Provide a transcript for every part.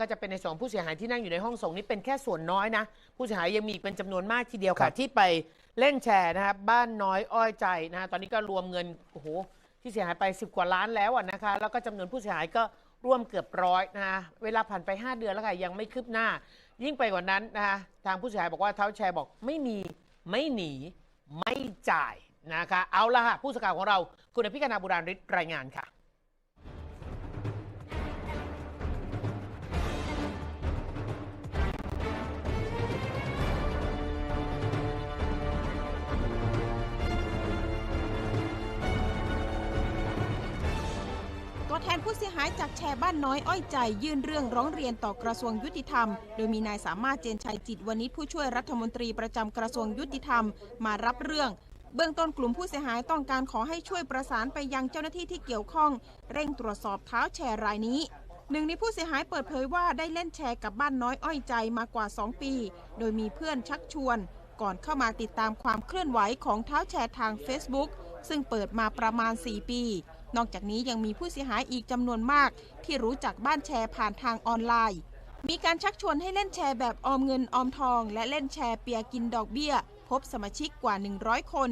ก็จะเป็นในส่วนของผู้เสียหายที่นั่งอยู่ในห้องส่งนี่เป็นแค่ส่วนน้อยนะ ผู้เสียหายยังมีอีกเป็นจำนวนมากทีเดียวครัค่ะบที่ไปเล่นแชร์นะครับบ้านน้อยอ้อยใจนะฮะตอนนี้ก็รวมเงินโอ้โหที่เสียหายไป 10 กว่าล้านแล้วอะนะคะแล้วก็จำนวนผู้เสียหายก็ร่วมเกือบร้อยนะคะเวลาผ่านไป 5 เดือนแล้วค่ะยังไม่คืบหน้า ยิ่งไปกว่านั้นนะคะทางผู้เสียหายบอกว่าเท้าแชร์บอกไม่มีไม่หนีไม่จ่ายนะคะเอาละค่ะผู้สื่อข่าวของเราคุณอภิคณาบุราริศรายงานค่ะ ผู้เสียหายจากแชร์บ้านน้อยอ้อยใจ ยื่นเรื่องร้องเรียนต่อกระทรวงยุติธรรม โดยมีนายสามารถเจนชัยจิตวณิชผู้ช่วยรัฐมนตรีประจำกระทรวงยุติธรรมมารับเรื่อง เบื้องต้นกลุ่มผู้เสียหายต้องการขอให้ช่วยประสานไปยังเจ้าหน้าที่ที่เกี่ยวข้อง เร่งตรวจสอบเท้าแชร์รายนี้หนึ่งในผู้เสียหายเปิดเผยว่าได้เล่นแชร์กับบ้านน้อยอ้อยใจมากว่า 2 ปี โดยมีเพื่อนชักชวน ก่อนเข้ามาติดตามความเคลื่อนไหวของเท้าแชร์ทาง Facebook ซึ่งเปิดมาประมาณ 4 ปี นอกจากนี้ยังมีผู้เสียหายอีกจำนวนมาก ที่รู้จักบ้านแชร์ผ่านทางออนไลน์ มีการชักชวนให้เล่นแชร์แบบออมเงินออมทอง และเล่นแชร์เปียกินดอกเบี้ย พบสมาชิกกว่า 100 คน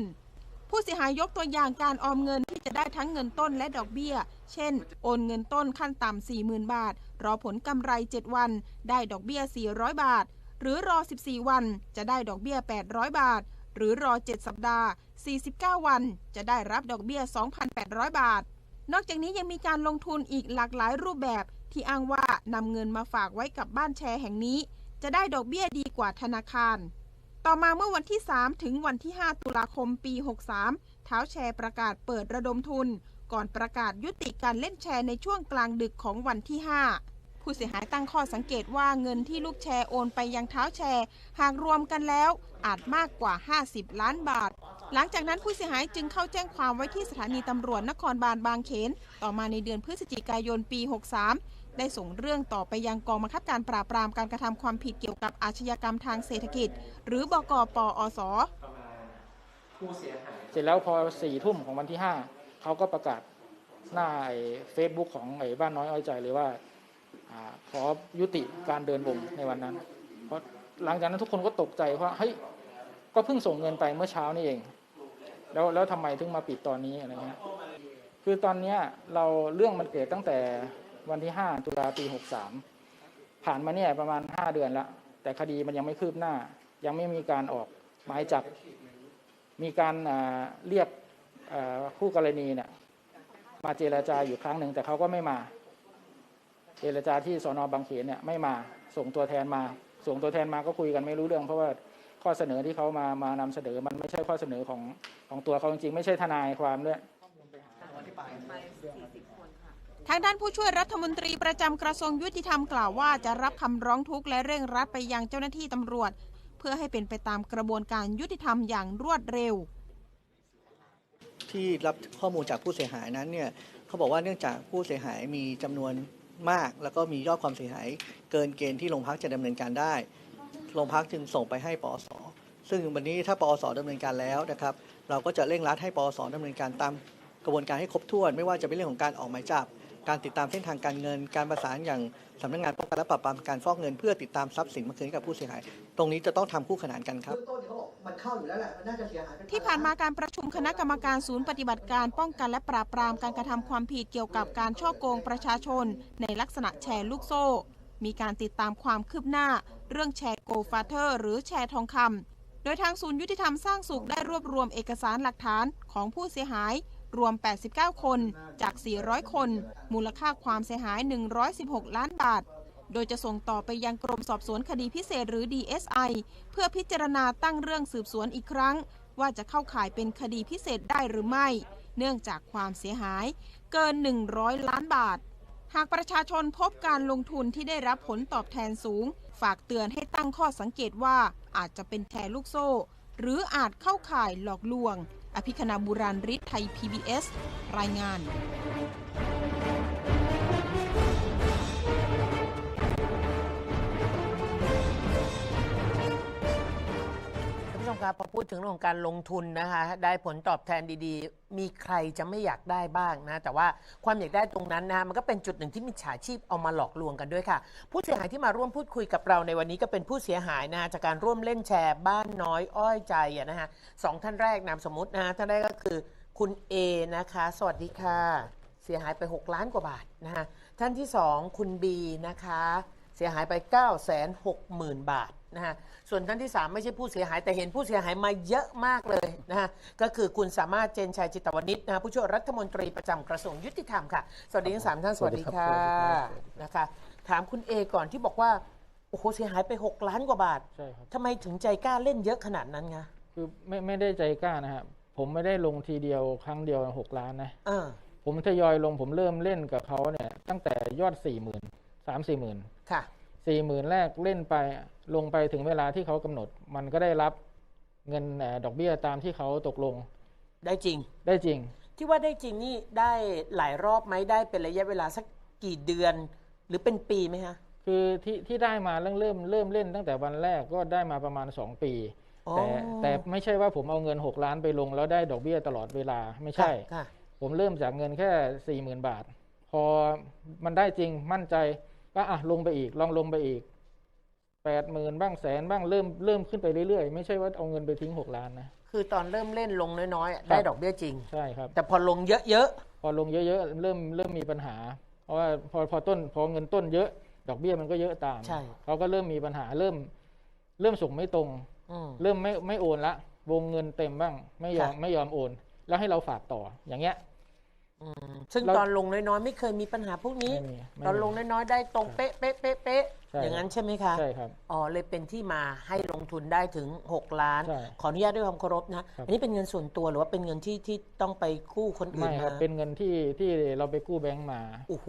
ผู้เสียหายยกตัวอย่างการออมเงินที่จะได้ทั้งเงินต้นและดอกเบี้ย เช่น โอนเงินต้นขั้นต่ำ40,000 บาท รอผลกำไร 7 วัน ได้ดอกเบี้ย 400 บาท หรือรอ 14 วัน จะได้ดอกเบี้ย 800 บาท หรือรอ 7 สัปดาห์ 49 วัน จะได้รับดอกเบี้ย 2,800 บาท นอกจากนี้ยังมีการลงทุนอีกหลากหลายรูปแบบที่อ้างว่านำเงินมาฝากไว้กับบ้านแชร์แห่งนี้ จะได้ดอกเบี้ยดีกว่าธนาคาร ต่อมาเมื่อวันที่ 3 ถึงวันที่ 5 ตุลาคมปี 63 เท้าแชร์ประกาศเปิดระดมทุน ก่อนประกาศยุติการเล่นแชร์ในช่วงกลางดึกของวันที่ 5 ผู้เสียหายตั้งข้อสังเกตว่าเงินที่ลูกแชร์โอนไปยังเท้าแชร์ หากรวมกันแล้วอาจมากกว่า 50 ล้านบาท หลังจากนั้นผู้เสียหายจึงเข้าแจ้งความไว้ที่สถานีตำรวจนครบาลบางเขน ต่อมาในเดือนพฤศจิกายนปี 63 ได้ส่งเรื่องต่อไปยังกองบังคับการปราบปรามการกระทำความผิดเกี่ยวกับอาชญากรรมทางเศรษฐกิจ หรือบกปอสเสร็จแล้วพอสี่ทุ่มของวันที่ห้าเขาก็ประกาศหน้าเฟซบุ๊กของไอ้บ้านน้อยอ้อยใจเลยว่าอา ขอยุติการเดินวงในวันนั้น เพราะหลังจากนั้นทุกคนก็ตกใจเพราะเฮ้ยก็เพิ่งส่งเงินไปเมื่อเช้านี่เอง แล้วแล้วทำไมถึงมาปิดตอนนี้อะไรเงี้ยคือตอนเนี้ยเราเรื่องมันเกิดตั้งแต่วันที่ห้าตุลาปีหกสามผ่านมาเนี่ยประมาณห้าเดือนล้วแต่คดีมันยังไม่คืบหน้า ยังไม่มีการออกหมายจับ มีการเรียกคู่กรณีเนี่ยมาเจรจาอยู่ครั้งหนึ่งแต่เขาก็ไม่มา เจรจาที่สอนอบางเขนเนี่ยไม่มาส่งตัวแทนมา ส่งตัวแทนมาก็คุยกันไม่รู้เรื่อง เพราะว่าข้อเสนอที่เขามามานำเสนอมันไม่ใช่ข้อเสนอของของตัวเขาจริงๆไม่ใช่ทนายความด้วยทางด้านผู้ช่วยรัฐมนตรีประจำกระทรวงยุติธรรมกล่าวว่าจะรับคำร้องทุกข์และเร่งรัดไปยังเจ้าหน้าที่ตำรวจ เพื่อให้เป็นไปตามกระบวนการยุติธรรมอย่างรวดเร็ว ที่รับข้อมูลจากผู้เสียหายนั้นเนี่ยเขาบอกว่าเนื่องจากผู้เสียหายมีจำนวน มาก แล้วก็มียอดความเสียหายเกินเกณฑ์ที่โรงพักจะดำเนินการได้ โรงพักจึงส่งไปให้ปอสซึ่งวันนี้ถ้าปอสดำเนินการแล้วนะครับ เราก็จะเร่งรัดให้ปอสดำเนินการตามกระบวนการให้ครบถ้วน ไม่ว่าจะเป็นเรื่องของการออกหมายจับ การติดตามเส้นทางการเงิน การประสานอย่างสำนักงานป้องกันและปราบปรามการฟอกเงิน เพื่อติดตามทรัพย์สินมาคืนให้กับผู้เสียหาย ตรงนี้จะต้องทำคู่ขนานกันครับต้นเขาบอกมันเข้าอยู่แล้วแหละมันน่าจะเสียหายเป็นที่ผ่านมาการประชุมคณะกรรมการศูนย์ปฏิบัติการป้องกันและปราบปรามการกระทำความผิดเกี่ยวกับการช่อโกงประชาชน ในลักษณะแชร์ลูกโซ่ มีการติดตามความคืบหน้า เรื่องแชร์โกฟาเธอร์ หรือแชร์ทองคำโดยทางศูนย์ยุติธรรมสร้างสุขได้รวบรวมเอกสารหลักฐานของผู้เสียหาย รวม 89 คนจาก 400 คน มูลค่าความเสียหาย 116 ล้านบาท โดยจะส่งต่อไปยังกรมสอบสวนคดีพิเศษหรือ DSI เพื่อพิจารณาตั้งเรื่องสืบสวนอีกครั้ง ว่าจะเข้าข่ายเป็นคดีพิเศษได้หรือไม่ เนื่องจากความเสียหาย เกิน 100 ล้านบาท หากประชาชนพบการลงทุนที่ได้รับผลตอบแทนสูง ฝากเตือนให้ตั้งข้อสังเกตว่าอาจจะเป็นแชร์ลูกโซ่ หรืออาจเข้าข่ายหลอกลวง อภิคณาบุราริศไทย PBS รายงาน คะพอพูดถึงเรื่องของการลงทุนนะคะ ได้ผลตอบแทนดีๆ มีใครจะไม่อยากได้บ้างนะ แต่ว่าความอยากได้ตรงนั้นนะมันก็เป็นจุดหนึ่งที่มิจฉาชีพเอามาหลอกลวงกันด้วยค่ะ ผู้เสียหายที่มาร่วมพูดคุยกับเราในวันนี้ก็เป็นผู้เสียหายนะจากการร่วมเล่นแชร์บ้านน้อยอ้อยใจนะฮะสองท่านแรกนามสมมตินะท่านแรกก็คือคุณ A นะคะ สวัสดีค่ะ เสียหายไป 6 ล้านกว่าบาทนะฮะท่านที่ 2 คุณ B นะคะ เสียหายไป 9 6 0 0 0 0 บาท นะฮะส่วนท่านที่ 3 ไม่ใช่ผู้เสียหาย แต่เห็นผู้เสียหายมาเยอะมากเลยนะฮะก็คือคุณสามารถเจนชัยจิตวณิชนะฮะผู้ช่วยรัฐมนตรีประจำกระทรวงยุติธรรมค่ะ สวัสดีทั้งสามท่านสวัสดีค่ะนะคะ ถามคุณเอก่อนที่บอกว่าโอ้โหเสียหายไป 6 ล้านกว่าบาทใช่ครับ ทำไมถึงใจกล้าเล่นเยอะขนาดนั้นไงคือไม่ไม่ได้ใจกล้านะครับผมไม่ได้ลงทีเดียวครั้งเดียวหกล้านนะ เออผมทยอยลงผมเริ่มเล่นกับเขาเนี่ยตั้งแต่ยอดสี่หมื่นสามสี่หมื่นค่ะ สี่หมื่นแรกเล่นไป ลงไปถึงเวลาที่เขากำหนด มันก็ได้รับเงินเอ่อดอกเบี้ยตามที่เขาตกลง ได้จริง ได้จริง ที่ว่าได้จริงนี่ได้หลายรอบไหมได้เป็นระยะเวลาสักกี่เดือน หรือเป็นปีไหมฮะคือที่ที่ได้มาเริ่มเริ่มเริ่มเล่นตั้งแต่วันแรกก็ได้มาประมาณ 2 ปีอ๋อแต่แต่ไม่ใช่ว่าผมเอาเงิน 6 ล้านไปลง แล้วได้ดอกเบี้ยตลอดเวลาไม่ใช่ค่ะค่ะผมเริ่มจากเงินแค่ 4 0,000 บาท พอมันได้จริงมั่นใจก็อะลงไปอีกลองลงไปอีก 8 0,000บ้างแสนบ้างเริ่มเริ่มขึ้นไปเรื่อยๆ ไม่ใช่ว่าเอาเงินไปทิ้ง6ล้านนะ คือตอนเริ่มเล่นลงน้อยๆอะครับได้ดอกเบี้ยจริง ใช่ครับ แต่พอลงเยอะพอลงเยอะๆเริ่มเริ่มมีปัญหา เพราะว่าพอพอต้นพอเงินต้นเยอะ ดอกเบี้ยมันก็เยอะตามใช่ เขาก็เริ่มมีปัญหาเริ่ม เริ่มส่งไม่ตรง ๆอืม เริ่มไม่ไม่โอนละ วงเงินเต็มบ้าง ไม่ยอมค่ะ ไม่ยอมโอน แล้วให้เราฝากต่ออย่างเงี้ยอืม ซึ่งเราตอนลงน้อยๆไม่เคยมีปัญหาพวกนี้ ไม่มีไม่ตอนมีลงน้อยๆได้ตรงเป๊ะเป๊ะเป๊ะเป๊ะใช่ อย่างนั้นใช่ไหมคะ ใช่ครับ อ๋อเลยเป็นที่มาให้ลงทุนได้ถึง 6 ล้าน ใช่ขออนุญาตด้วยความเคารพนะ ครับ อันนี้เป็นเงินส่วนตัวหรือว่าเป็นเงินที่ที่ต้องไปกู้คนอื่นไม่ครับ มาเป็นเงินที่ที่เราไปกู้แบงก์มาโอ้โห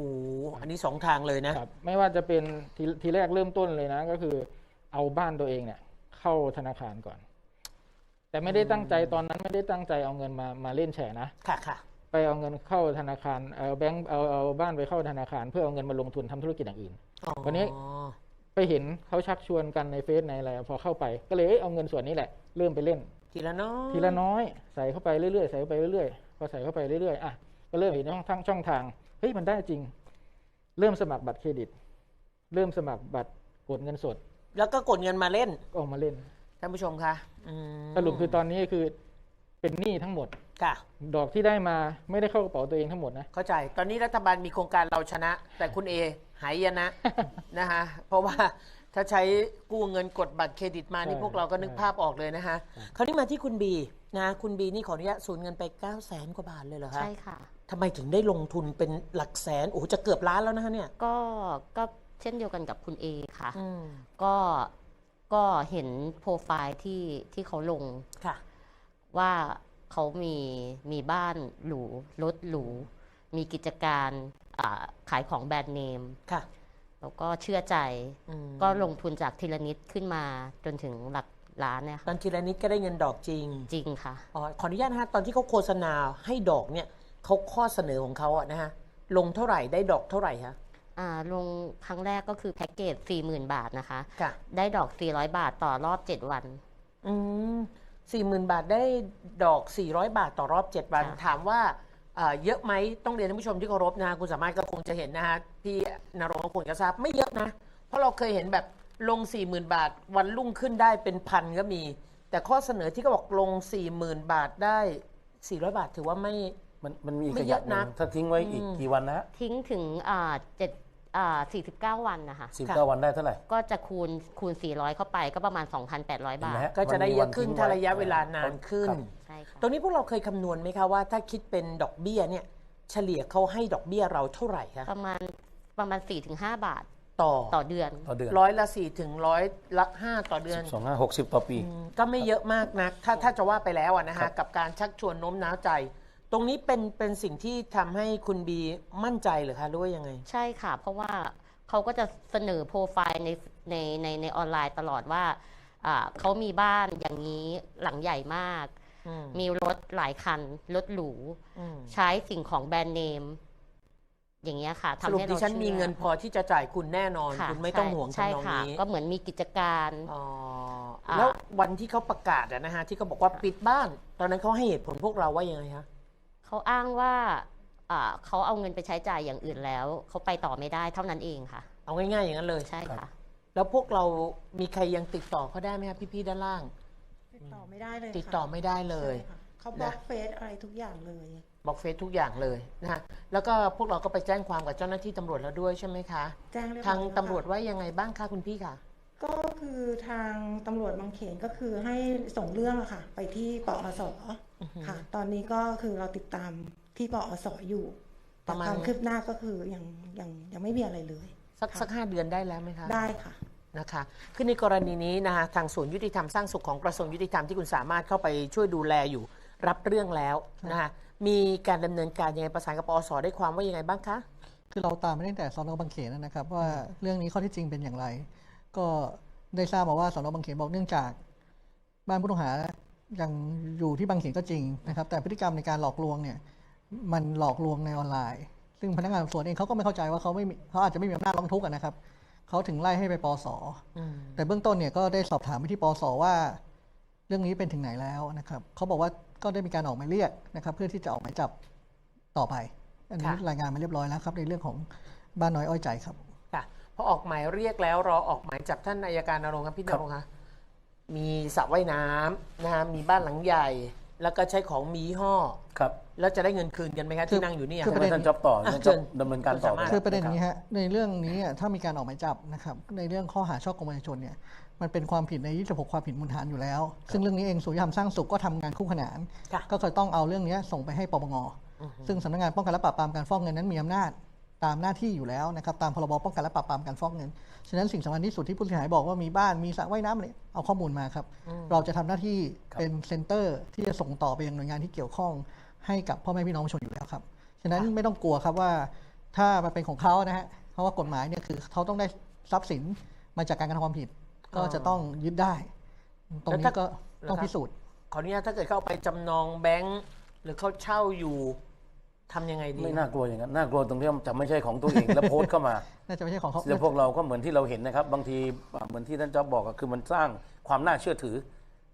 อันนี้สองทางเลยนะ ครับ ไม่ว่าจะเป็นทีทีแรกเริ่มต้นเลยนะ ก็คือเอาบ้านตัวเองเนี่ย เข้าธนาคารก่อน แต่ไม่ได้ตั้งใจตอนนั้นไม่ได้ตั้งใจเอาเงินมามาเล่นแฉนะ ค่ะค่ะ ไปเอาเงินเข้าธนาคารเอาแบงก์เอาเอาบ้านไปเข้าธนาคาร เพื่อเอาเงินมาลงทุนทำธุรกิจอย่างอื่นอ๋อวันนี้ไปเห็นเขาชักชวนกันในเฟซในอะไรพอเข้าไปก็เลยเอ้ยเอาเงินส่วนนี้แหละ เริ่มไปเล่น ทีละน้อยทีละน้อยใส่เข้าไปเรื่อยๆใส่เข้าไปเรื่อยๆพอใส่เข้าไปเรื่อยๆอะก็เริ่มเห็นช่องทางช่องทางเฮ้ยมันได้จริง เริ่มสมัครบัตรเครดิต เริ่มสมัครบัตรกดเงินสด แล้วก็กดเงินมาเล่นก็เอามาเล่นท่านผู้ชมคะอืมสรุปคือตอนนี้คือเป็นหนี้ทั้งหมด ค่ะ ดอกที่ได้มาไม่ได้เข้ากระเป๋าตัวเองทั้งหมดนะ เข้าใจ ตอนนี้รัฐบาลมีโครงการเราชนะ แต่คุณเอหายนะ นะฮะ เพราะว่าถ้าใช้กู้เงินกดบัตรเครดิตมานี่ใช่พวกเราก็นึกใช่ภาพออกเลยนะฮะคราวนี้มาที่คุณบีนะคุณบีนี่ขออนุญาตสูญเงินไป9 0 0แสนกว่าบาทเลยเหรอคะใช่ค่ะ ทำไมถึงได้ลงทุนเป็นหลักแสนโอ้โหจะเกือบล้านแล้วนะคะเนี่ยก็ก็เช่นเดียวกันกับคุณเอค่ะ อืมก็ก็เห็นโปรไฟล์ที่ที่เขาลงค่ะ ว่า เขามีมีบ้านหรูรถหรู มีกิจการอ่าขายของแบรนด์เนมค่ะแล้วก็เชื่อใจอืมก็ลงทุนจากทีละนิดขึ้นมาจนถึงหลักล้านเนี่ยตอค่ะนทีละนิดก็ได้เงินดอกจริง จริงค่ะอ๋อขออนุญาตนะฮะตอนที่เขาโฆษณาให้ดอกเนี่ยเขาข้อเสนอของเขาอะนะฮะลงเท่าไหร่ได้ดอกเท่าไหร่คะอ่าลงครั้งแรกก็คือแพ็กเกจ40,000บาทนะคะค่ะได้ดอก400บาทต่อรอบ7วัน อืม สี่หมื่นบาทได้ดอก 400 บาทต่อรอบ 7 วัน ค่ะ ถามว่าเอ่อเยอะไหมต้องเรียนท่านผู้ชมที่เคารพนะคุณสามารถก็คงจะเห็นนะฮะพี่นรงค์ก็คงจะทราบไม่เยอะนะ เพราะเราเคยเห็นแบบลง 40,000 บาท วันรุ่งขึ้นได้เป็นพันก็มี แต่ข้อเสนอที่เขาบอกลง 40,000 บาทได้ 400 บาทถือว่าไม่ มันมันมีอีกไม่ขเยยัอะกหนึ่นะงถ้าทิ้งไว้อีกอืมกี่วันนะฮะ ทิ้งถึงอ่าเจ็ด อ่า49 วันนะคะสิบเก้าวันได้เท่าไหร่ ก็จะคูณคูณ 400 เข้าไปก็ประมาณ 2,800เห็นบาไหมทฮะก็จะได้เยอะขึ้นมัมีวัถ้าทิ้งไว้ระยะเวลานานขึ้น ครับ ใช่ค่ะตรงนี้พวกเราเคยคำนวณไหมคะว่าถ้าคิดเป็นดอกเบี้ยเนี่ยเฉลี่ยเขาให้ดอกเบี้ยเราเท่าไหร่คะประมาณประมาณ 4-5 บาทต่อต่อเดือน ต่อเดือนร้อยละสี่ถึงร้อยละห้าต่อเดือน สองห้าหกสิบต่อปีอืมก็ไม่เยอะมากนัก ถ้าถ้าจะว่าไปแล้วอะนะครัฮะบ กับการชักชวนโน้มน้าวใจ ตรงนี้เป็นเป็นสิ่งที่ทำให้คุณบีมั่นใจเหรือคะหรือว่ายังไง ใช่ค่ะ เพราะว่าเขาก็จะเสนอโปรไฟล์ในในในในออนไลน์ตลอดว่าอ่าเขามีบ้านอย่างนี้หลังใหญ่มาก อืมมีรถหลายคัน รถหรู อืมใช้สิ่งของแบรนด์เนม อย่างเงี้ยค่ะสทำรุปให้ดิเราฉันชื่อมีเงินพอที่จะจ่ายคุณแน่นอนค่ะคุณไม่ต้องใช่ห่วงใช่ทำนองค่ะนี้ก็เหมือนมีกิจการ อ๋ออ่าแล้ววันที่เขาประกาศอะนะฮะที่เขาบอกว่าปิดบ้าน ตอนนั้นเขาให้เหตุผลพวกเราว่ายังไงคะ เขาอ้างว่าอ่าเขาเอาเงินไปใช้จ่ายอย่างอื่นแล้วเขาไปต่อไม่ได้เท่านั้นเองค่ะ เอาง่ายๆอย่างนั้นเลยใช่ค่ะ แล้วพวกเรามีใครยังติดต่อเขาได้ไหมครับพี่ๆด้านล่าง ติดต่อไม่ได้เลยติดต่อไม่ได้เลยใช่ค่ะเขาบล็อกเฟซอะไรทุกอย่างเลยบอกเฟซทุกอย่างเลยนะฮะแล้วก็พวกเราก็ไปแจ้งความกับเจ้าหน้าที่ตำรวจแล้วด้วยใช่ไหมคะแจ้งเรียบร้อยทางแล้วค่ะตำรวจว่ายังไงบ้างคะคุณพี่คะก็คือทางตำรวจบางเขนก็คือให้ส่งเรื่องอะค่ะ ไปที่ปอส ค่ะ ตอนนี้ก็คือเราติดตามที่ปอสอยู่ประมาณแต่ความคืบหน้าก็คือยังยังยังไม่มีอะไรเลยสักค่ะสักห้าเดือนได้แล้วไหมคะ ได้ค่ะ นะคะคือในกรณีนี้นะคะทางศูนย์ยุติธรรมสร้างสุขของกระทรวงยุติธรรมที่คุณสามารถเข้าไปช่วยดูแลอยู่ รับเรื่องแล้วนะคะมีการดำเนินการยังไงประสานกับปอสได้ความว่ายังไงบ้างคะ คือเราตามมาตั้งแต่สนบางเขนนะครับ ว่าเรื่องนี้ข้อที่จริงเป็นอย่างไร ก็ได้ทราบมาว่าสนบางเขนบอกเนื่องจาก บ้านผู้ต้องหา ยังอยู่ที่บางเขนก็จริงนะครับ แต่พฤติกรรมในการหลอกลวงเนี่ย มันหลอกลวงในออนไลน์ ซึ่งพนักงานสอบสวนเองเขาก็ไม่เข้าใจว่าเขาไม่มีเขาอาจจะไม่มีอำนาจร้องทุกข์อะนะครับเขาถึงไล่ให้ไปปสอืมแต่เบื้องต้นเนี่ยก็ได้สอบถามไปที่ปสว่า เรื่องนี้เป็นถึงไหนแล้วนะครับเขาบอกว่าก็ได้มีการออกหมายเรียกนะครับ เพื่อที่จะออกหมายจับต่อไป อันนี้ค่ะรายงานมาเรียบร้อยแล้วครับ ในเรื่องของบ้านน้อยอ้อยใจครับค่ะพอออกหมายเรียกแล้วรอออกหมายจับท่านอายการนรงค์ครับพี่นรงค์คะ มีสระว่ายน้ำนะคะมีบ้านหลังใหญ่ แล้วก็ใช้ของมียี่ห้อ ครับแล้วจะได้เงินคืนกันไหมคะคือที่นั่งอยู่เนี่ย คือทำปไมระเด็น ท่านจ๊อบต่ออะท่านเชิจ๊อบญดำเนินการต่อคุณสามารถไป คือประเด็นคบนี้ฮะในเรื่องนี้อะถ้ามีการออกหมายจับนะครับในเรื่องข้อหาช่อโกงประชาชนเนี่ยมันเป็นความผิดใน 26 ความผิดมูลฐานอยู่แล้ว ซึ่งเรื่องนี้เองศูนย์ยุติธรรมสร้างสุขก็ทำงานคู่ขนาน ค่ะ ก็เคยต้องเอาเรื่องนี้ส่งไปให้ปปงซึ่งสำนักงานป้องกันและปราบปรามการฟอกเงินนั้นมีอำนาจ ตามหน้าที่อยู่แล้วนะครับตามพรบป้องกันและปราบปรามการฟอกเงิน ฉะนั้นสิ่งสำคัญที่สุดที่ผู้เสียหายบอกว่ามีบ้านมีสระว่ายน้ำอะไรเอาข้อมูลมาครับ เราจะทำหน้าที่เป็นเซ็นเตอร์ที่จะส่งต่อไปยังหน่วยงานที่เกี่ยวข้องให้กับพ่อแม่พี่น้องประชาชนอยู่แล้วครับ ฉะนั้นไม่ต้องกลัวครับว่าถ้ามันเป็นของเขานะฮะเพราะว่ากฎหมายเนี่ยคือเขาต้องได้ทรัพย์สินมาจากการกระทำความผิด ก็จะต้องยึดได้ ตรงแล้วนี้ถ้าก็ต้องแล้วถ้าพิสูจน์ขออนุญาตถ้าเกิดเข้าไปจำนองแบงก์หรือเขาเช่าอยู่ ทำยังไงดีไม่น่ากลัวอย่างนั้นน่ากลัวตรงที่จะไม่ใช่ของตัวเองแล้วโพสต์เข้ามาน่าจะไม่ใช่ของเขาแล้วพวกเราก็เหมือนที่เราเห็นนะครับ บางทีเหมือนที่ท่านจ๊อบบอกอะคือมันสร้างความน่าเชื่อถือ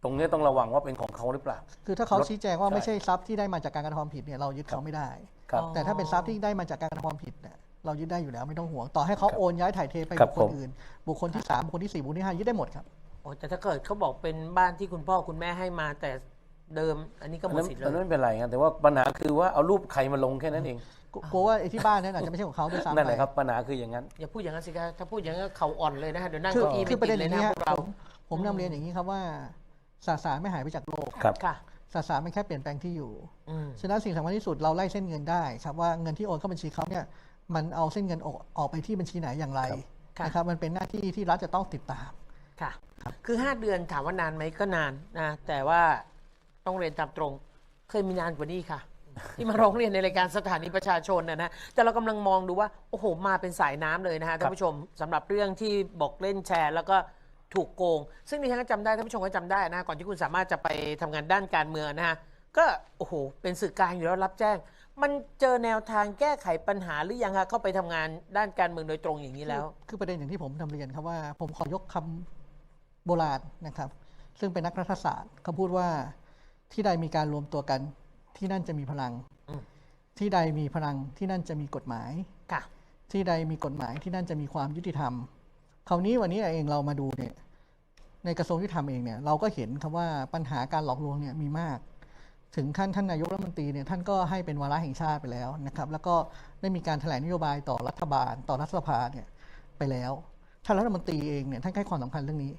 ตรงนี้ต้องระวังว่าเป็นของเขาหรือเปล่า คือถ้าเขารถชี้แจงว่าใช่ไม่ใช่ทรัพย์ที่ได้มาจากการกระทำความผิดเนี่ยเรายึดเขาไม่ได้ครับแต่ถ้าเป็นทรัพย์ที่ได้มาจากการกระทำความผิดเนี่ยเรายึดได้อยู่แล้วไม่ต้องห่วงต่อให้เขาครับโอนย้ายถ่ายเทไปครับุบคคลผมอื่น บุคคลที่สามบุคคลที่สี่บุคคลที่ห้ายึดได้หมดครับโอ้แต่ถ้าเกิดเขาบอกเป็นบ้านที่คุณพ่อคุณแม่ให้มาแต่ เดิม อันนี้ก็หอัมนดนั้นสิทธิ์อันเลนั้นย ไม่เป็นไรครับแต่ว่าปัญหาคือว่าเอารูปใครมาลงแค่นั้นเองกลัวกลัวว่าไอ้ที่บ้านนั้นอาจจะไม่ใช่ของเขาด้วยซ้ำนั่นแหไปละครับปัญหาคืออย่างนั้น อย่าพูดอย่างนั้นสิคะถ้าพูดอย่างนั้นเขาอ่อนเลยนะฮะเดี๋ยวนั่งคือเก้าอี้คือปไม่ระเด็ตินดอเลยย่างนะนี้พวกเราผมผมนำเรียนอย่างนี้ครับว่าสสารไม่หายไปจากโลกครับ ค่ะ สสารมันแค่เปลี่ยนแปลงที่อยู่ อืมฉะนั้นสิ่งสำคัญที่สุดเราไล่เส้นเงินได้ครับว่าเงินที่โอนเข้าบัญชีเขาเนี่ยมันเอาเส้นเงินออกออกไปที่บัญชีไหนอย่างไรครับนะครับมันเป็นหน้าที่ที่รัฐจะต้องติดตาม ค่ะ คือ 5 เดือนถามว่านานไหมก็นานนะแต่ว่า ต้องเรียนตามตรง เคยมีนานกว่านี้ค่ะ ที่มาร้องเรียนในรายการสถานีประชาชนนะนะแต่เรากำลังมองดูว่า โอ้โห มาเป็นสายน้ำเลยนะฮะท่านผู้ชมสำหรับเรื่องที่บอกเล่นแชร์ แล้วก็ถูกโกง ซึ่งดิฉันก็จำได้ท่านผู้ชมก็จำได้นะก่อนที่คุณสามารถจะไปทำงานด้านการเมืองนะฮะก็โอ้โหเป็นสื่อกลางอยู่แล้วรับแจ้ง มันเจอแนวทางแก้ไขปัญหาหรือยังคะเข้าไปทำงานด้านการเมืองโดยตรงอย่างนี้แล้ว คือประเด็นอย่างที่ผมนำเรียนครับว่า ผมขอยกคำโบราณนะครับ ซึ่งเป็นนักรัฐศาสตร์เขาพูดว่า ที่ใดมีการรวมตัวกัน ที่นั่นจะมีพลัง อืม ที่ใดมีพลังที่นั่นจะมีกฎหมาย ค่ะ ที่ใดมีกฎหมายที่นั่นจะมีความยุติธรรม คราวนี้วันนี้เองเรามาดูเนี่ยในกระทรวงยุติธรรมเองเนี่ยเราก็เห็นครับว่าปัญหาการหลอกลวงเนี่ยมีมาก ถึงขั้นท่านนายกรัฐมนตรีเนี่ยท่านก็ให้เป็นวาระแห่งชาติไปแล้วนะครับ แล้วก็ได้มีการแถลงนโยบายต่อรัฐบาล ต่อรัฐสภาเนี่ยไปแล้วท่านรัฐมนตรีเองเนี่ยท่านให้ความสำคัญเรื่องนี้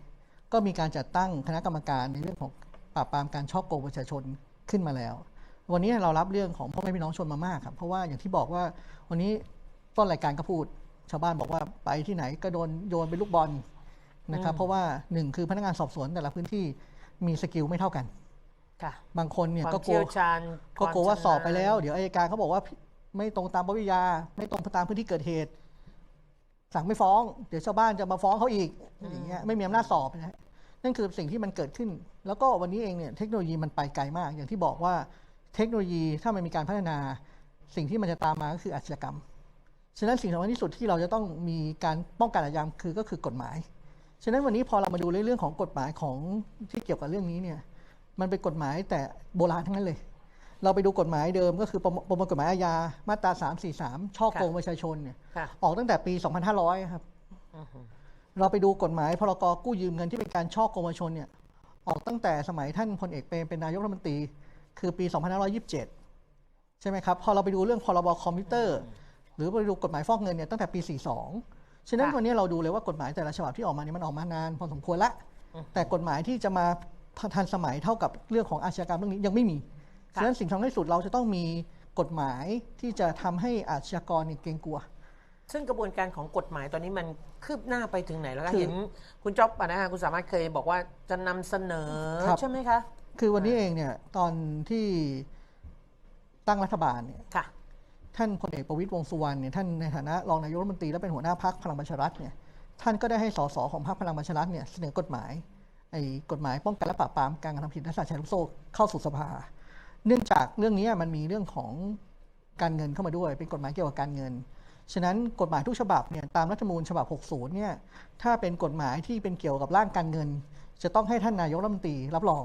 ก็มีการจัดตั้งคณะกรรมการในเรื่องของ ปราบปรามการช่อโกงประชาชนขึ้นมาแล้ว วันนี้เรารับเรื่องของพ่อแม่พี่น้องชนมามากครับ เพราะว่าอย่างที่บอกว่าวันนี้ต้นรายการก็พูด ชาวบ้านบอกว่าไปที่ไหนก็โดนโยนเป็นลูกบอลนะครับ เพราะว่าหนึ่งคือพนักงานสอบสวนแต่ละพื้นที่มีสกิลไม่เท่ากันค่ะบางคนเนี่ยความก็กลัเชี่วยวชาญก็กลัวว่าคมสอบไปแล้วชำนาญเดี๋ยวอายการเขาบอกว่าไม่ตรงตามปวิยา ไม่ตรงตามพื้นที่เกิดเหตุ สั่งไม่ฟ้อง เดี๋ยวชาวบ้านจะมาฟ้องเขาอีกอย่างเงี้ยไม่มีอำนาจสอบนะฮะ นั่นคือสิ่งที่มันเกิดขึ้น แล้วก็วันนี้เองเนี่ยเทคโนโลยีมันไปไกลมาก อย่างที่บอกว่าเทคโนโลยีถ้ามันมีการพัฒนา สิ่งที่มันจะตามมาก็คืออาชญากรรม ฉะนั้นสิ่งสำคัญที่สุดที่เราจะต้องมีการป้องกันอาชญากรรมคือก็คือกฎหมาย ฉะนั้นวันนี้พอเรามาดูเรื่องของกฎหมายของที่เกี่ยวกับเรื่องนี้เนี่ย มันเป็นกฎหมายแต่โบราณทั้งนั้นเลย เราไปดูกฎหมายเดิมก็คือประมประมวลกฎหมายอาญา มาตรา 343 ช่อโกงประชาชนเนี่ยค่ะออกตั้งแต่ปี 2500 ครับ เราไปดูกฎหมายพรกกู้ยืมเงินที่เป็นการช่อโกงประชาชนเนี่ยออกตั้งแต่สมัยท่านพลเอกเปรมเป็นนายกรัฐมนตรี คือปี 2527 ใช่ไหมครับ พอเราไปดูเรื่องพรบคอมพิวเตอร์ หรือไปดูกฎหมายฟอกเงินเนี่ยตั้งแต่ปี 42 ฉะนั้นค่ะวันนี้เราดูเลยว่ากฎหมายแต่ละฉบับที่ออกมาเนี่ยมันออกมานานพอสมควรละแต่กฎหมายที่จะมาทันสมัยเท่ากับเรื่องของอาชญากรรมเรื่องนี้ยังไม่มีค่ะฉะนั้นสิ่งสำคัญที่สุดเราจะต้องมีกฎหมายที่จะทำให้อาชญากรเนี่ยเกรงกลัว ซึ่งกระบวนการของกฎหมายตอนนี้มันคืบหน้าไปถึงไหนแล้วคะคือเห็นคุณจ๊อบอะนะฮะคุณสามารถเคยบอกว่าจะนำเสนอครับใช่ไหมคะคือวันนี้เองเนี่ยตอนที่ตั้งรัฐบาลเนี่ยค่ะท่านพลเอกประวิตยวงษ์สุวรรณเนี่ยท่านในฐานะรองนายกรัฐมนตรีและเป็นหัวหน้าพักพลังประชารัฐเนี่ยท่านก็ได้ให้สสของพรรคพลังประชารัฐเนี่ยเสนอกฎหมายไอ้กฎหมายป้องกันและปราบปรามการกระทำผิดลักษณะแชร์ลูกโซ่เข้าสู่สภา เนื่องจากเรื่องนี้มันมีเรื่องของการเงินเข้ามาด้วย เป็นกฎหมายเกี่ยวกับการเงิน ฉะนั้นกฎหมายทุกฉบับเนี่ยตามรัฐธรรมนูญฉบับ 60 เนี่ยถ้าเป็นกฎหมายที่เป็นเกี่ยวกับร่างการเงิน จะต้องให้ท่านนายกรัฐมนตรีรับรอง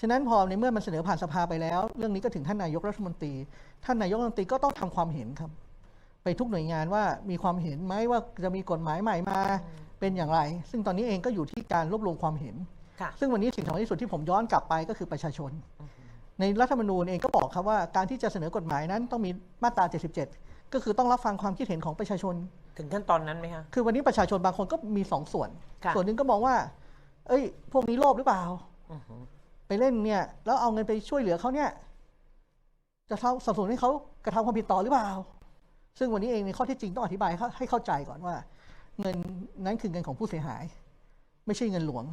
ฉะนั้นพอในเมื่อมันเสนอผ่านสภาไปแล้ว เรื่องนี้ก็ถึงท่านนายกรัฐมนตรี ท่านนายกรัฐมนตรีก็ต้องทำความเห็นครับ ไปทุกหน่วยงานว่ามีความเห็นไหมว่าจะมีกฎหมายใหม่มาเป็นอย่างไร ซึ่งตอนนี้เองก็อยู่ที่การรวบรวมความเห็นค่ะซึ่งวันนี้สิ่งสำคัญที่สุดที่ผมย้อนกลับไปก็คือประชาชน ในรัฐธรรมนูญเองก็บอกครับว่าการที่จะเสนอกฎหมายนั้นต้องมีมาตรา 77 ก็คือต้องรับฟังความคิดเห็นของประชาชน ถึงขั้นตอนนั้นไหมคะคือวันนี้ประชาชนบางคนก็มีสองส่วนค่ะส่วนหนึ่งก็มองว่า เอ้ย พวกนี้โลภหรือเปล่าไปเล่นเนี่ย แล้วเอาเงินไปช่วยเหลือเขาเนี่ย จะเท่าสนับสนุนให้เขากระทำความผิดต่อหรือเปล่า ซึ่งวันนี้เองในข้อที่จริงต้องอธิบายให้ให้เข้าใจก่อนว่า เงินนั้นคือเงินของผู้เสียหาย ไม่ใช่เงินหลวง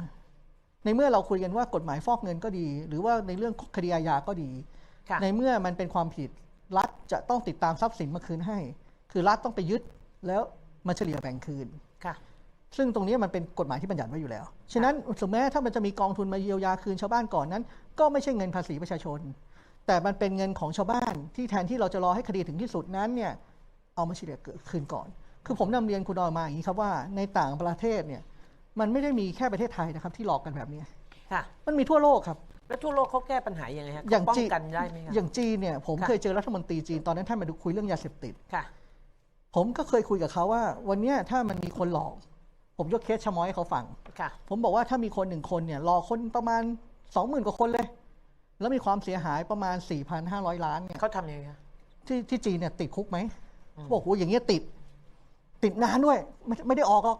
ในเมื่อเราคุยกันว่ากฎหมายฟอกเงินก็ดี หรือว่าในเรื่องคดีอาญาก็ดีค่ะในเมื่อมันเป็นความผิด รัฐจะต้องติดตามทรัพย์สินมาคืนให้ คือรัฐต้องไปยึดแล้วมาเฉลี่ยแบ่งคืนค่ะ ซึ่งตรงนี้มันเป็นกฎหมายที่บัญญัติไว้อยู่แล้ว ฉะนั้นถึงแม้ถ้ามันจะมีกองทุนมาเยียวยาคืนชาวบ้านก่อนนั้น ก็ไม่ใช่เงินภาษีประชาชน แต่มันเป็นเงินของชาวบ้านที่แทนที่เราจะรอให้คดีถึงที่สุดนั้นเนี่ยเอามาเฉลี่ยคืนก่อน คือผมนำเรียนคุณดอยมาอย่างนี้ครับว่าในต่างประเทศเนี่ยมันไม่ได้มีแค่ประเทศไทยนะครับที่หลอกกันแบบนี้ค่ะมันมีทั่วโลกครับ แล้วทั่วโลกเขาแก้ปัญหายังไงฮะอย่างเขาป้อจีงกันได้ไหมคะอย่างจีนเนี่ยผมค่ะ เคยเจอรัฐมนตรีจีนตอนนั้นท่านมาดูคุยเรื่องยาเสพติด ค่ะผมก็เคยคุยกับเขาว่า วันเนี้ยถ้ามันมีคนหลอก ผมยกเคสชะม้อยให้เขาฟัง ค่ะ ผมบอกว่าถ้ามีคนหนึ่งคนเนี่ยหลอกคนประมาณ 20,000 กว่าคนเลย แล้วมีความเสียหายประมาณ 4,500 ล้านเนี่ยเขาทำยังไงคะ ที่ที่จีนเนี่ยติดคุกไหมเขาบอกโอ้อย่างเงี้ยติด ติดนานด้วยไม่ไม่ได้ออกหรอก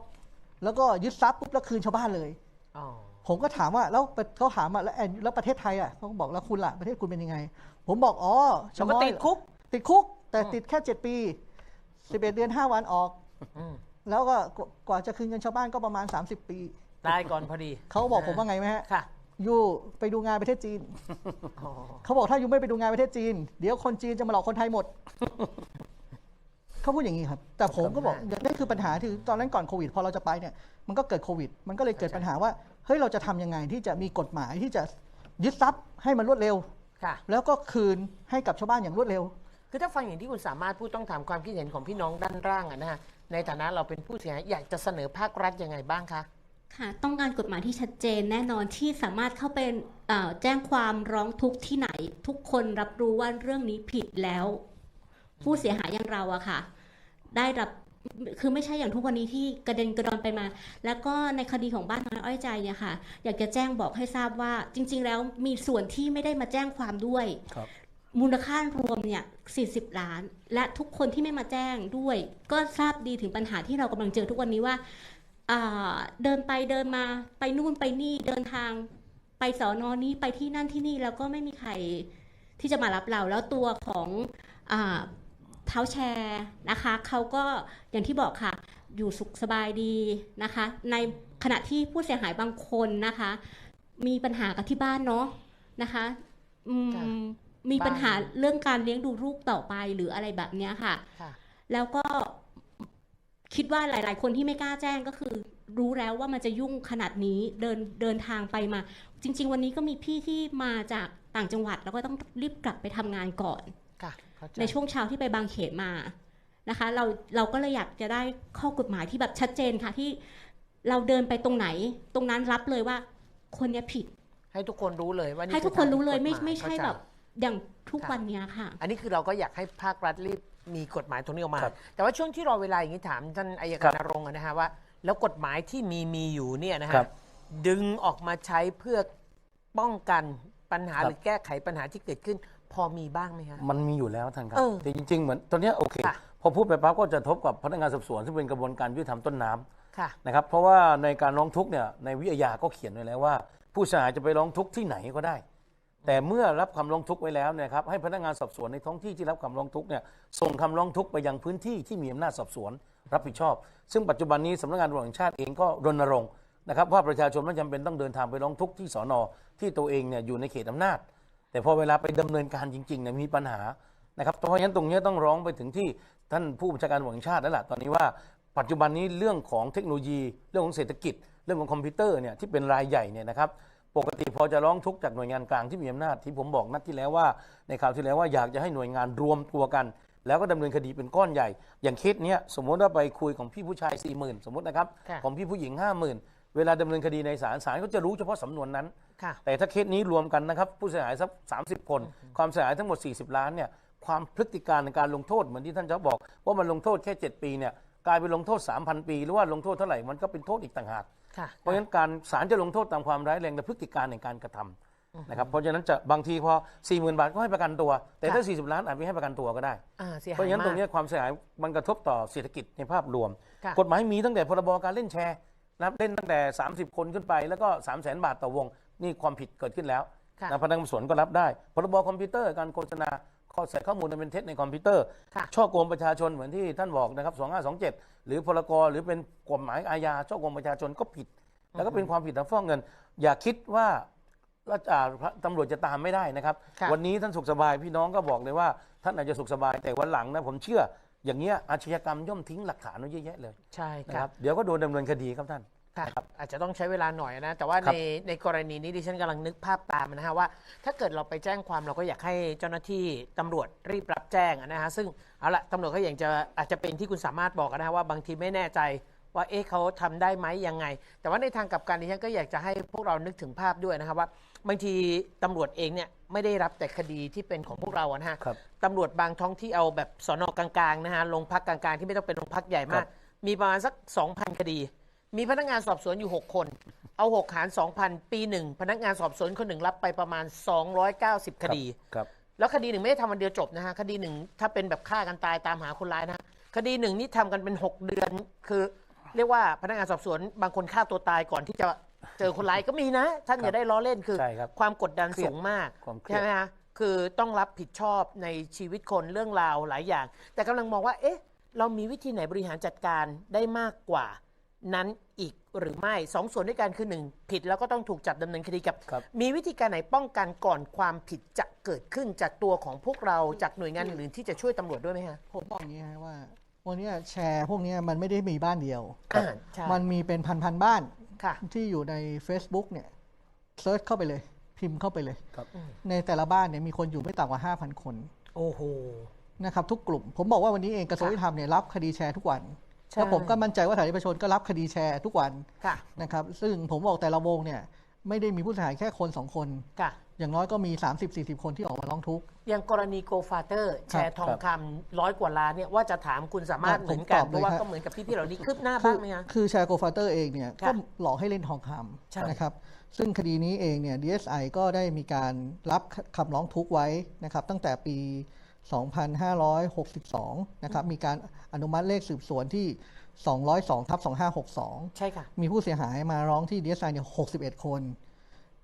แล้วก็ยึดทรัพย์ปุ๊บแล้วคืนชาวบ้านเลย อ๋อ ผมก็ถามว่าแล้วเขาถามว่าแล้วแอนแล้วประเทศไทยอะเขาก็บอกแล้วคุณล่ะประเทศคุณเป็นยังไง ผมบอกอ๋อเราก็ชะม้อยติดคุก ติดคุก แต่ติดแค่7ปี11เดือน5วันออกอืมแล้วก็กว่ากว่าจะคืนเงินชาวบ้านก็ประมาณ 30 ปีตายก่อนพอดี เขาบอกผมว่าไงไหมฮะค่ะยูไปดูงานประเทศจีนอ๋อเขาบอกถ้ายูไม่ไปดูงานประเทศจีน เดี๋ยวคนจีนจะมาหลอกคนไทยหมดเขาพูดอย่างนี้ครับ แต่ผมก็บอกนั่นคือปัญหาที่ตอนนั้นก่อนโควิด พอเราจะไปเนี่ยมันก็เกิดโควิด มันก็เลยเกิดปัญหาว่า เฮ้ยเราจะทำยังไงที่จะมีกฎหมายที่จะยึดทรัพย์ให้มันรวดเร็ว ค่ะ แล้วก็คืนให้กับชาวบ้านอย่างรวดเร็ว คือถ้าฟังอย่างที่คุณสามารถพูดต้องถามความคิดเห็นของพี่น้องด้านล่างอะนะฮะในฐานะเราเป็นผู้เสียหายอยากจะเสนอภาครัฐยังไงบ้างคะค่ะ ต้องการกฎหมายที่ชัดเจนแน่นอนที่สามารถเข้าไปเอ่อแจ้งความร้องทุกข์ที่ไหน ทุกคนรับรู้ว่าเรื่องนี้ผิดแล้ว ผู้เสียหายอย่างเราอะค่ะ ได้รับ คือไม่ใช่อย่างทุกวันนี้ที่กระเด็นกระดอนไปมา แล้วก็ในคดีของบ้านน้อยอ้อยใจเนี่ยค่ะ อยากจะแจ้งบอกให้ทราบว่า จริง ๆ แล้วมีส่วนที่ไม่ได้มาแจ้งความด้วยครับมูลค่ารวมเนี่ย 40 ล้าน และทุกคนที่ไม่มาแจ้งด้วย ก็ทราบดีถึงปัญหาที่เรากำลังเจอทุกวันนี้ว่าอ่า เดินไปเดินมาไปนู่นไปนี่เดินทาง ไปสอนอนี้ไปที่นั่นที่นี่แล้วก็ไม่มีใครที่จะมารับเราแล้วตัวของอา เท้าแชร์นะคะเขาก็อย่างที่บอกค่ะอยู่สุขสบายดีนะคะ ในขณะที่ผู้เสียหายบางคนนะคะ มีปัญหากับที่บ้านเนาะนะคะอืมค่ะมีปัญหาบ้านเรื่องการเลี้ยงดูลูกต่อไปหรืออะไรแบบเนี้ยค่ะค่ะ แล้วก็คิดว่าหลาย ๆ คนที่ไม่กล้าแจ้งก็คือ รู้แล้วว่ามันจะยุ่งขนาดนี้เดินเดินทางไปมา จริง ๆ วันนี้ก็มีพี่ที่มาจากต่างจังหวัด แล้วก็ต้องรีบกลับไปทำงานก่อนค่ะเข้า ใจในช่วงเช้าที่ไปบางเขนมานะคะ เราเราก็เลยอยากจะได้ข้อกฎหมายที่แบบชัดเจนค่ะที่เราเดินไปตรงไหน ตรงนั้นรับเลยว่าคนเนี้ยผิด ให้ทุกคนรู้เลยว่านี่ให้ทุกคนรู้เลยไม่อทางไม่ผิดกฎหใช่เข้าจแบบอย่างทุกค่ะวันเนี้ยค่ะ อันนี้คือเราก็อยากให้ภาครัฐรีบมีกฎหมายตรงนี้ออกมาครับแต่ว่าช่วงที่รอเวลาอย่างนี้ถามท่านอายครัการบนรงค์อะนะฮะว่า แล้วกฎหมายที่มีมีอยู่เนี่ยนะครัฮะบดึงออกมาใช้เพื่อป้องกันปัญหาครับหรือแก้ไขปัญหาที่เกิดขึ้น พอมีบ้างไหมคะ มันมีอยู่แล้วท่านครับ เออแต่จริง ๆ เหมือนตอนเนี้ยโอเค ค่ะ พอพูดไปปั๊บก็จะทบกับพนักงานสอบสวนซึ่งเป็นกระบวนการยุติธรรมต้นน้ำ ค่ะ นะครับเพราะว่าในการร้องทุกข์เนี่ยในวิทยาก็เขียนไว้แล้วว่า ผู้เสียหายจะไปร้องทุกข์ที่ไหนก็ได้ แต่เมื่อรับคำร้องทุกข์ไว้แล้วเนี่ยครับให้พนักงานสอบสวนในท้องที่ที่รับคำร้องทุกข์เนี่ยส่งคำร้องทุกข์ไปยังพื้นที่ที่มีอำนาจสอบสวนรับผิดชอบ ซึ่งปัจจุบันนี้สำนักงานตำรวจแห่งชาติเองก็รณรงค์นะครับว่าประชาชนไม่จำเป็นต้องเดินทางไปร้องทุกข์ที่สอนอที่ตัวเองเนี่ยอยู่ในเขตอำนาจ แต่พอเวลาไปดำเนินการจริงๆเนี่ยมีปัญหานะครับเพราะฉะนั้นตรงเนี้ยต้องร้องไปถึงที่ท่านผู้บัญชาการตำรวจแห่งชาติแล้วล่ะตอนนี้ว่าปัจจุบันนี้เรื่องของเทคโนโลยี เรื่องของเศรษฐกิจ เรื่องของคอมพิวเตอร์เนี่ยที่เป็นรายใหญ่เนี่ยนะครับปกติพอจะร้องทุกข์จากหน่วยงานกลางที่มีอำนาจที่ผมบอกนัดที่แล้วว่า ในข่าวที่แล้วว่าอยากจะให้หน่วยงานรวมตัวกัน แล้วก็ดำเนินคดีเป็นก้อนใหญ่ อย่างเคสเนี้ยสมมติว่าไปคุยของพี่ผู้ชาย4ี่หมื่นสมมตินะครับค่ะของพี่ผู้หญิงห้าหมื่นเวลาดำเนินคดีในศาลศาลก็จะรู้เฉพาะสำนวนนั้น ค่ะแต่ถ้าเคสนี้รวมกันนะครับ ผู้เสียหายสักสาคน ความเสียหายทั้งหมด 40 ล้านเนี่ยความพฤติการในการลงโทษเหมือนที่ท่านเจ้าบอก ว่ามันลงโทษแค่ 7 ปีเนี่ยกลายเป็นลงโทษ 3,000 ปี หรือว่าลงโทษเท่าไหร่มันก็เป็นโทษอีกต่างหากค่ะเพราะฉะนั้นการศาลจะลงโทษตามความร้ายแรงและพฤติการในการกระทำนะครับเพราะฉะนั้นจะบางทีพอ 40,000 บาทก็ให้ประกันตัว แต่ถ้า 40 ล้านอาจไม่ให้ประกันตัวก็ได้อ่าเสียหายเพราะฉะนั้นตรงเนี้มากยความเสียหายมันกระทบต่อเศรษฐกิจในภาพรวมค่ะกฎหมายมีตั้งแต่พรบการเล่นแชร์นะครับเล่นตั้งแต่ 30 คนขึ้นไปแล้วก็ 3 0 0 0 0 0 บาทต่อวง นี่ความผิดเกิดขึ้นแล้วค่ะนะพนักงานสอบสวนก็รับได้พรบคอมพิวเตอร์การโฆษณาข้อใส่ข้อมูลอันเป็นเท็จในคอมพิวเตอร์ค่ะ ช่อโกงประชาชนเหมือนที่ท่านบอกนะครับ2527 หรือพรกหรือเป็นกฎหมายอาญาช่อโกงประชาชนก็ผิด แล้วก็เป็นความผิดทางฟอกเงิน อย่าคิดว่าราชอ่าตำรวจจะตามไม่ได้นะครับ ค่ะ วันนี้ท่านสุขสบายพี่น้องก็บอกเลยว่า ท่านอาจจะสุขสบายแต่วันหลังนะผมเชื่อ อย่างเงี้ยอาชญากรรมย่อมทิ้งหลักฐานไว้เยอะแยะเลยใช่นะคครัรับ บเดี๋ยวก็โดนดำเนินคดีครับท่าน ค่ะอาจจะต้องใช้เวลาหน่อยนะ แต่ว่าครัในบในกรณีนี้ดิฉันกำลังนึกภาพตามนะฮะว่า ถ้าเกิดเราไปแจ้งความเราก็อยากให้เจ้าหน้าที่ตำรวจรีบรับแจ้งอะนะฮะซึ่งเอาละตำรวจก็อย่างจะอาจจะเป็นที่คุณสามารถบอกนะฮะว่าบางทีไม่แน่ใจว่าเอ๊ะเขาทำได้ไหมยังไง แต่ว่าในทางกลับกันดิฉันก็อยากจะให้พวกเรานึกถึงภาพด้วยนะครับว่า บางทีตำรวจเองเนี่ยไม่ได้รับแต่คดีที่เป็นของพวกเราอะนะฮะครับตำรวจบางท้องที่เอาแบบสอนอกลางๆนะฮะโรงพักกลางๆ ที่ไม่ต้องเป็นโรงพักใหญ่มาก มีประมาณสัก 2,000 คดี มีพนักงานสอบสวนอยู่ 6 คน เอา 6 หาร 2,000 ปีหนึ่งพนักงานสอบสวนคนหนึ่งรับไปประมาณ 290 คดี ครับ แล้วคดีหนึ่งไม่ได้ทำวันเดียวจบนะฮะ คดีหนึ่งถ้าเป็นแบบฆ่ากันตายตามหาคนร้ายนะฮะคดีหนึ่งนี่ทำกันเป็น 6 เดือน คือเรียกว่าพนักงานสอบสวนบางคนฆ่าตัวตายก่อนที่จะเจอคนร้ายก็มีนะ ท่านอย่าได้ล้อเล่นคือใช่ครับความกดดันเครียดสูงมากความเครียด ใช่ไหมฮะคือต้องรับผิดชอบในชีวิตคนเรื่องราวหลายอย่าง แต่กำลังมองว่า เอ๊ะ เรามีวิธีไหนบริหารจัดการได้มากกว่า นั้นอีกหรือไม่สองส่วนด้วยกันคือหนึ่งผิดแล้วก็ต้องถูกจับดำเนินคดีกับ ครับ มีวิธีการไหนป้องกันก่อนความผิดจะเกิดขึ้นจากตัวของพวกเราจากหน่วยงานอื่นๆที่จะช่วยตำรวจด้วยไหมฮะผมบอกอย่างนี้ฮะว่าวันนี้แชร์พวกนี้มันไม่ได้มีบ้านเดียว อ่าใช่มันมีเป็นพันๆบ้านค่ะ ที่อยู่ใน Facebook เนี่ยเซิร์ชเข้าไปเลย พิมพ์เข้าไปเลย ครับ ในแต่ละบ้านเนี่ยมีคนอยู่ไม่ต่ำกว่า 5,000 คนโอ้โห นะครับทุกกลุ่ม ผมบอกว่าวันนี้เองกระทรวงยุติธรรมเนี่ยรับคดีแชร์ทุกวันใช่ แล้วผมก็มั่นใจว่าสถานีประชาชนก็รับคดีแชร์ทุกวันค่ะนะครับซึ่งผมบอกแต่ละวงเนี่ยไม่ได้มีผู้เสียหายแค่คนสองคนค่ะอย่างน้อยก็มี 30-40 คนที่ออกมาร้องทุกข์อย่างกรณีโกฟาเตอร์แชร์ทองคำร้อยกว่าล้านเนี่ยว่าจะถามคุณสามารถครับเหมือนกันผมตอบเพราะว่าเลยครับก็เหมือนกับพี่ๆเหล่านี้คืบหน้าคืบ้างอไหมฮะคือแชร์โกฟาเตอร์เองเนี่ยค่ะก็หลอกให้เล่นทองคใช่ำนะครับซึ่งคดีนี้เองเนี่ย DSI ก็ได้มีการรับคำร้องทุกข์ไว้นะครับตั้งแต่ปี 2562 นะครับ มีการอนุมัติเลขสืบสวนที่ 202ทับ2562 ใช่ค่ะ มีผู้เสียหายมาร้องที่ DSI เนี่ย61 คน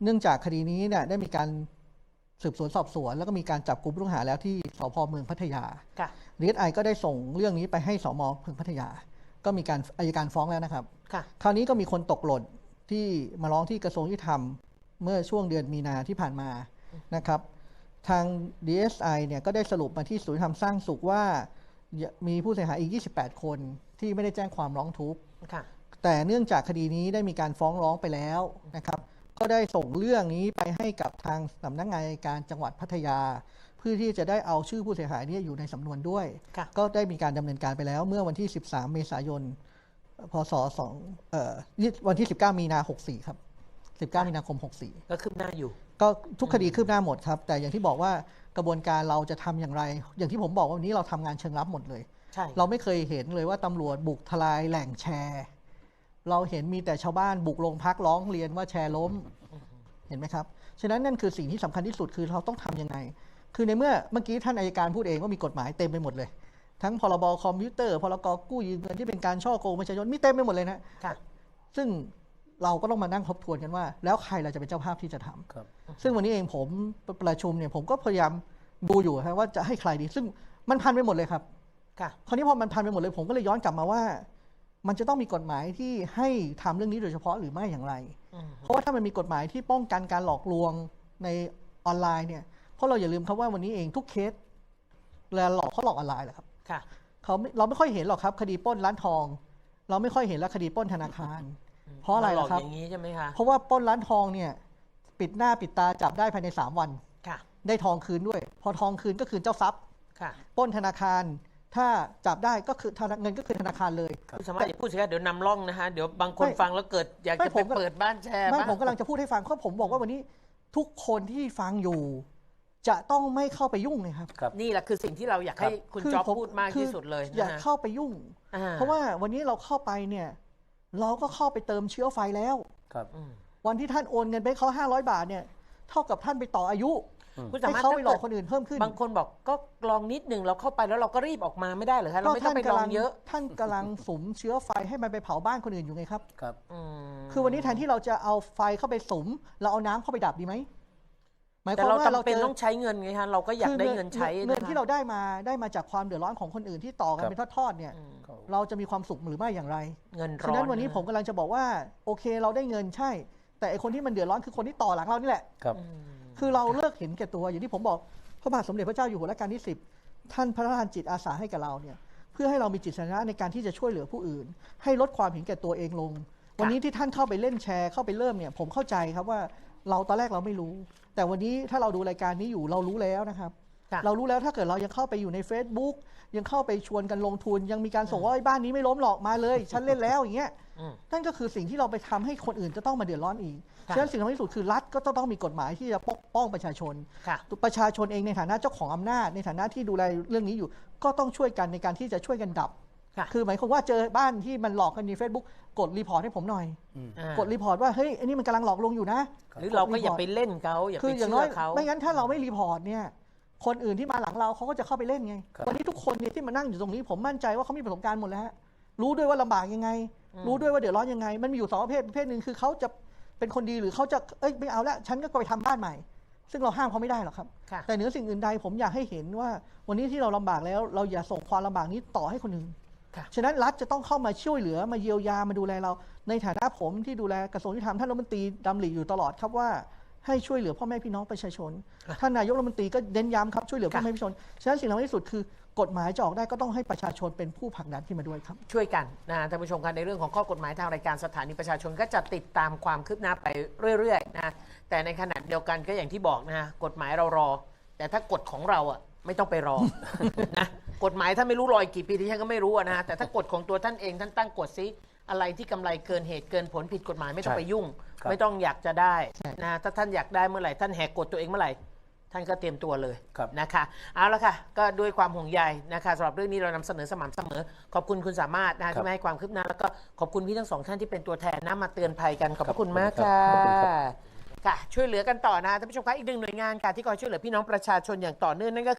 เนื่องจากคดีนี้เนี่ยได้มีการสืบสวนสอบสวน แล้วก็มีการจับกลุ่มผู้ต้องหาแล้วที่สพเมืองพัทยาค่ะ DSI ก็ได้ส่งเรื่องนี้ไปให้สมเมืองพัทยา ก็มีการอายการฟ้องแล้วนะครับ ค่ะ คราวนี้ก็มีคนตกหล่นที่มาร้องที่กระทรวงยุติธรรม เมื่อช่วงเดือนมีนาที่ผ่านมานะครับ ทาง DSI เนี่ยก็ได้สรุปมาที่ศูนย์ธรรมสร้างสุขว่า มีผู้เสียหายอีก 28 คนที่ไม่ได้แจ้งความร้องทุกข์ค่ะแต่เนื่องจากคดีนี้ได้มีการฟ้องร้องไปแล้วนะครับก็ได้ส่งเรื่องนี้ไปให้กับทางสำนักงานอัยการจังหวัดพัทยา เพื่อที่จะได้เอาชื่อผู้เสียหายเนี้อยู่ในสำนวนด้วยค่ะก็ได้มีการดำเนินการไปแล้วเมื่อวันที่ 13 เมษายน พศสองเอ่อยี่วันที่ 19 มีนา 64 ครับ 19 มีนาคม 64 ก็คืบหน้าอยู่ ก็ทุกคดีคืบหน้าหมดครับ แต่อย่างที่บอกว่ากระบวนการเราจะทำอย่างไร อย่างที่ผมบอกว่าวันนี้เราทำงานเชิงลับหมดเลยใช่เราไม่เคยเห็นเลยว่าตำรวจบุกทลายแหล่งแชร์ เราเห็นมีแต่ชาวบ้านบุกโรงพักร้องเรียนว่าแชร์ล้มเห็นไหมครับ ฉะนั้นนั่นคือสิ่งที่สำคัญที่สุดคือเราต้องทำยังไง คือในเมื่อเมื่อกี้ท่านอายการพูดเองว่ามีกฎหมายเต็มไปหมดเลย ทั้งพรบคอมพิวเตอร์ พรกกู้ยืมเงินที่เป็นการช่อโกงประชาชนมีเต็มไปหมดเลยนะค่ะซึ่ง เราก็ต้องมานั่งทบทวนกันว่า แล้วใครเราจะเป็นเจ้าภาพที่จะทำครับซึ่งวันนี้เองผมประชุมเนี่ยผมก็พยายามดูอยู่ครับว่าจะให้ใครดี ซึ่งมันพันไปหมดเลยครับค่ะคราวนี้พอมันพันไปหมดเลย ผมก็เลยย้อนกลับมาว่า มันจะต้องมีกฎหมายที่ให้ทำเรื่องนี้โดยเฉพาะหรือไม่อย่างไรอืมเพราะว่าถ้ามันมีกฎหมายที่ป้องกันการหลอกลวงในออนไลน์เนี่ยเพราะเราอย่าลืมครับว่าวันนี้เองทุกเคสเวลาหลอกเขาหลอกออนไลน์แหละครับค่ะเขาไม่เราไม่ค่อยเห็นหรอกครับ คดีปล้นร้านทอง เราไม่ค่อยเห็นแล้วคดีปล้นธนาคาร เพราะอะไรหลอล่ะกครับ อย่างนี้ใช่ไหมคะเพราะว่าปล้นร้านทองเนี่ยปิดหน้าปิดตาจับได้ภายในสามวัน ค่ะ ได้ทองคืนด้วย พอทองคืนก็คืนเจ้าทรัพย์ค่ะปล้นธนาคาร ถ้าจับได้ก็คือธนาเงินก็คือธนาคารเลย คุณสามารถอย่าพูดสิคะเดี๋ยวนำร่องนะฮะเดี๋ยวบางคนไม่ฟังแล้วเกิดอยากไม่จะผไปมก็ เปิดบ้านแชร์ไม่บ้างผมกำลังจะพูดให้ฟังเพราะผมบอกว่าวันนี้ทุกคนที่ฟังอยู่ จะต้องไม่เข้าไปยุ่งเลยครับครับ นี่แหละคือสิ่งที่เราอยากให้คุณคือจ๊อบผมพูดมากคือที่สุดเลยอย่านะฮะเข้าไปยุ่ง อ่เพราะว่าวันนี้เราเข้าไปเนี่ย เราก็เข้าไปเติมเชื้อไฟแล้ว ครับอืมวันที่ท่านโอนเงินไปให้เขา500บาทเนี่ย เท่ากับท่านไปต่ออายุคุณสาให้มารถเขาไปหลอกถ้คนอื่นเพิ่มขึ้น บางคนบอกก็ลองนิดหนึ่งเราเข้าไปแล้วเราก็รีบออกมาไม่ได้เหรอคะเราไม่ต้องไปลองเยอะ ท่านกำลังสุมเชื้อไฟให้มันไปเผาบ้านคนอื่นอยู่ไงครับ ครับอืมคือวันนี้แทนที่เราจะเอาไฟเข้าไปสุม เราเอาน้ำเข้าไปดับดีไหมห มายคแต่วามเราว่าจำเราเป็นเจอต้องใช้เงินไงฮะเราก็อยากได้เงินใช้เงินนะคะที่เราได้มาได้มาจากความเดือดร้อนของคนอื่นที่ต่อกันครับ เป็นทอดๆเนี่ย อืมเราจะมีความสุขหรือไม่อย่างไร เงินร้อนฉะนั้นวันนี้ะผมกำลังจะบอกว่าโอเคเราได้เงินใช่ แต่ไอคนที่มันเดือดร้อนคือคนที่ต่อหลังเรานี่แหละ ครับ อืมคือเราเลิกเห็นแก่ตัวอย่างที่ผมบอกพระบาทสมเด็จพระเจ้าอยู่หัวรัชกาลที่ 10 ท่านพระราชทานจิตอาสาให้กับเราเนี่ยเพื่อให้เรามีจิตสาธารณะในการที่จะช่วยเหลือผู้อื่น ให้ลดความเห็นแก่ตัวเองลง วันนี้ที่ท่านเข้าไปเล่นแชร์เข้าไปเริ่มเนี่ยผมเข้าใจครับว่า เราตอนแรกเราไม่รู้ แต่วันนี้ถ้าเราดูรายการนี้อยู่เรารู้แล้วนะครับค่ะเรารู้แล้วถ้าเกิดเรายังเข้าไปอยู่ใน Facebook ยังเข้าไปชวนกันลงทุน ยังมีการส่งว่าไอ้บ้านนี้ไม่ล้มหรอกมาเลย ฉันเล่นแล้วอย่างเงี้ยอืมนั่นก็คือสิ่งที่เราไปทำให้คนอื่นจะต้องมาเดือดร้อนอีกค่ะฉะนั้นสิ่งที่สำคัญที่สุดคือรัฐก็ต้องมีกฎหมายที่จะปกป้องประชาชนค่ะประชาชนเองในฐานะเจ้าของอำนาจ ในฐานะที่ดูแลเรื่องนี้อยู่ ก็ต้องช่วยกันในการที่จะช่วยกันดับ ค่ะ คือหมายความว่าเจอบ้านที่มันหลอกกันใน Facebook กดรีพอร์ตให้ผมหน่อยอ่ากดรีพอร์ตว่าเฮ้ยอันนี้มันกำลังหลอกลวงอยู่นะ หรือเราก็อย่าไปเล่นเขาอย่าคืไปออย่างเชื่น้ออยเขาไม่งั้นถ้าเราไม่รีพอร์ตเนี่ยคนอื่นที่มาหลังเราเขาก็จะเข้าไปเล่นไงครับวันนี้ทุกคนเนี่ยที่มานั่งอยู่ตรงนี้ ผมมั่นใจว่าเขามีประสบการณ์หมดแล้วฮะรู้ด้วยว่าลำบากยังไง รู้ด้วยว่าเดือดร้อนยังไง มันมีอยู่สองประเภทประเภทหนึ่งคือเขาจะเป็นคนดีหรือเขาจะเอ้ยไม่เอาละฉันก็ไปทำบ้านใหม่ ซึ่งเราห้ามเขาไม่ได้หรอกครับค่ะแต่เหนือสิ่งอื่นใดผมอยากให้เห็นว่า วันนี้ที่เราลำบากแล้ว เราอย่าส่งความลำบากนี้ต่อให้คนอื่นค่ะ ฉะนั้นรัฐจะต้องเข้ามาช่วยเหลือมาเยียวยามาดูแลเรา ในฐานะผมที่ดูแลกระทรวงยุติธรรมท่านรัฐมนตรีดำริอยู่ตลอดครับว่าให้ช่วยเหลือพ่อแม่พี่น้องประชาชน ท่านนายกรัฐมนตรีก็เน้นย้ำครับช่วยเหลือพ่อแม่พี่น้องประชาชน ฉะนั้นสิ่งสำคัญที่สุดคือกฎหมายจะออกได้ก็ต้องให้ประชาชนเป็นผู้ผลักดันขึ้นมาด้วยครับ ช่วยกันนะท่านผู้ชมกันในเรื่องของข้อกฎหมายทางรายการสถานีประชาชนก็จะติดตามความคืบหน้าไปเรื่อยๆนะแต่ในขณะเดียวกันก็อย่างที่บอกนะกฎหมายเรารอ แต่ถ้ากฎของเราอะ ไม่ต้องไปรอ นะกฎหมายถ้าไม่รู้รออีกกี่ปีที่ฉันก็ไม่รู้อะนะแต่ถ้ากฎของตัวท่านเองท่านตั้งกฎซิอะไรที่กำไรเกินเหตุเกินผลผิดกฎหมายไม่ต้องใช่ไปยุ่ง ครับ ไม่ต้องอยากจะได้ใช่นะถ้าท่านอยากได้เมื่อไหร่ท่านแหกกฎตัวเองเมื่อไหร่ ท่านก็เตรียมตัวเลยครับ นะคะเอาละค่ะ ก็ด้วยความห่วงใยนะคะสำหรับเรื่องนี้เรานำเสนอสม่ำเสมอ ขอบคุณคุณสามารถนะคะครับที่มาให้ความคืบหน้าแล้วก็ขอบคุณพี่ทั้งสองท่านที่เป็นตัวแทนนะมาเตือนภัยกันขอบพระคุณมากครัค่ะบขอบคุณครับ ค่ะช่วยเหลือกันต่อนะท่านผู้ชมคะอีกหนึ่งหน่วยงานค่ะที่คอยช่วยเหลือพี่น้องประชาชนอย่างต่อเนื่องนั่นก็